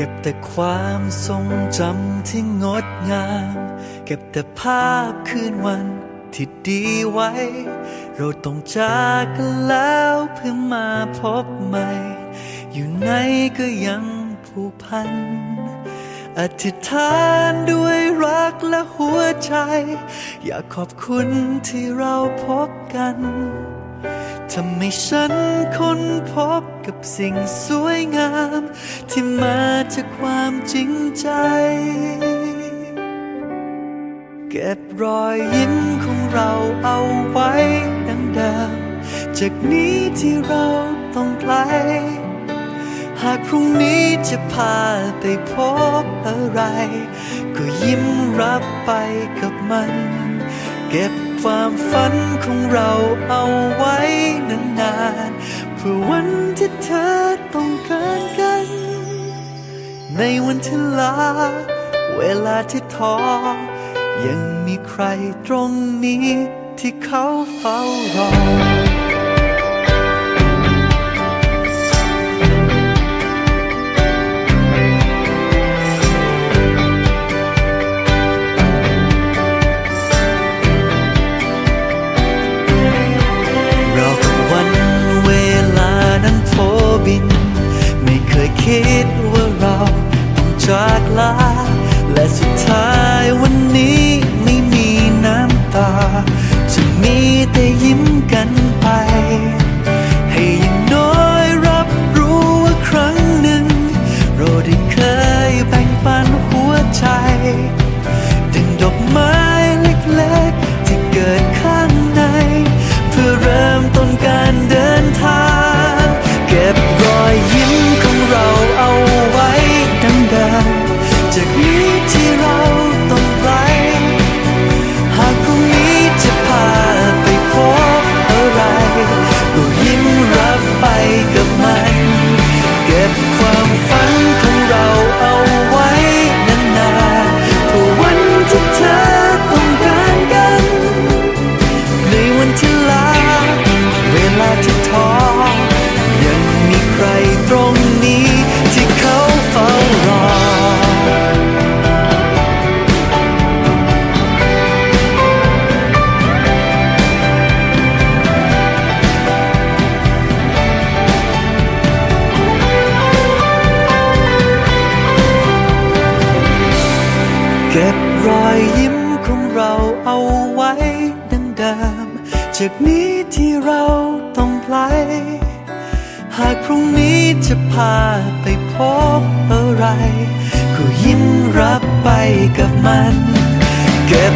เก็บแต่ความทรงจำที่งดงาม เก็บแต่ภาพคืนวันที่ดีไว้ เราต้องจากกันแล้วเพื่อมาพบใหม่ อยู่ไหนก็ยังผูกพัน อธิษฐานด้วยรักและหัวใจ อยากขอบคุณที่เราพบกัน ทำให้ฉันค้นพบกับสิ่งสวยงาม ที่มาจากความจริงใจ เก็บรอยยิ้มของเราเอาไว้ดังเดิมจากนี้ที่เราต้องไกล หากพรุ่งนี้จะพาไปพบอะไร ก็ยิ้มรับไปกับมัน เก็บ ความฝันของเราเอาไว้นานๆเพื่อวันที่เธอต้องการกัน ในวันที่ลา เวลาที่ท้อ ยังมีใครตรงนี้ที่เขาเฝ้ารอ คิดว่าเราต้องจากลาและสุดท้าย รอยยิ้มของเราเอาไว้ดังเดิม จากนี้ที่เราต้องไกลหากพรุ่งนี้จะพาไปพบอะไร ก็ยิ้มรับไปกับมัน เก็บ